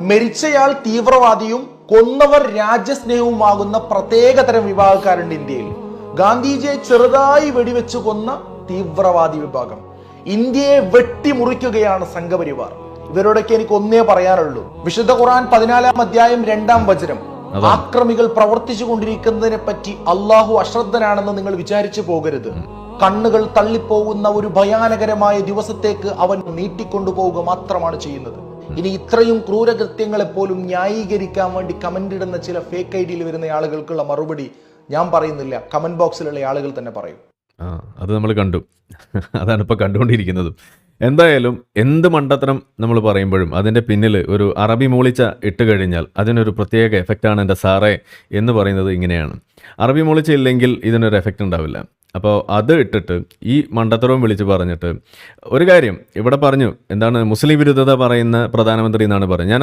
മരിച്ചയാൾ തീവ്രവാദിയും കൊന്നവർ രാജ്യസ്നേഹവുമാകുന്ന പ്രത്യേകതരം വിഭാഗക്കാരുണ്ട് ഇന്ത്യയിൽ. ഗാന്ധിജിയെ ചെറുതായി വെടിവെച്ച് കൊന്ന തീവ്രവാദി വിഭാഗം. ഇന്ത്യയെ വെട്ടിമുറിക്കുകയാണ് സംഘപരിവാർ. ഇവരോടൊക്കെ എനിക്ക് ഒന്നേ പറയാനുള്ളൂ. വിശുദ്ധ ഖുറാൻ പതിനാലാം അധ്യായം രണ്ടാം വചനം. ആക്രമികൾ പ്രവർത്തിച്ചു കൊണ്ടിരിക്കുന്നതിനെ പറ്റി അള്ളാഹു അശ്രദ്ധനാണെന്ന് നിങ്ങൾ വിചാരിച്ചു പോകരുത്. കണ്ണുകൾ തള്ളിപ്പോകുന്ന ഒരു ഭയാനകരമായ ദിവസത്തേക്ക് അവൻ നീട്ടിക്കൊണ്ടുപോവുക മാത്രമാണ് ചെയ്യുന്നത്. ഇനി ഇത്രയും ക്രൂരകൃത്യങ്ങളെ പോലും ന്യായീകരിക്കാൻ വേണ്ടി കമന്റ് ഇടുന്ന ചില ഫേക്ക് ഐ ഡിയിൽ വരുന്ന ആളുകൾക്കുള്ള മറുപടി ഞാൻ പറയുന്നില്ല. കമന്റ് ബോക്സിലുള്ള ആളുകൾ തന്നെ പറയും. ആ അത് നമ്മൾ കണ്ടു. അതാണ് ഇപ്പോൾ കണ്ടുകൊണ്ടിരിക്കുന്നതും. എന്തായാലും എന്ത് മണ്ടത്തരം നമ്മൾ പറയുമ്പോഴും അതിന്റെ പിന്നിൽ ഒരു അറബി മൂളിച്ച ഇട്ട് കഴിഞ്ഞാൽ അതിനൊരു പ്രത്യേക എഫക്റ്റാണ് എന്റെ സാറേ എന്ന് പറയുന്നത് ഇങ്ങനെയാണ്. അറബി മൂളിച്ച ഇല്ലെങ്കിൽ ഇതിനൊരു എഫക്റ്റ് ഉണ്ടാവില്ല. അപ്പോൾ അത് ഇട്ടിട്ട് ഈ മണ്ടത്തരവും വിളിച്ച് പറഞ്ഞിട്ട് ഒരു കാര്യം ഇവിടെ പറഞ്ഞു. എന്താണ് മുസ്ലിം വിരുദ്ധത പറയുന്ന പ്രധാനമന്ത്രി എന്നാണ് പറഞ്ഞത്. ഞാൻ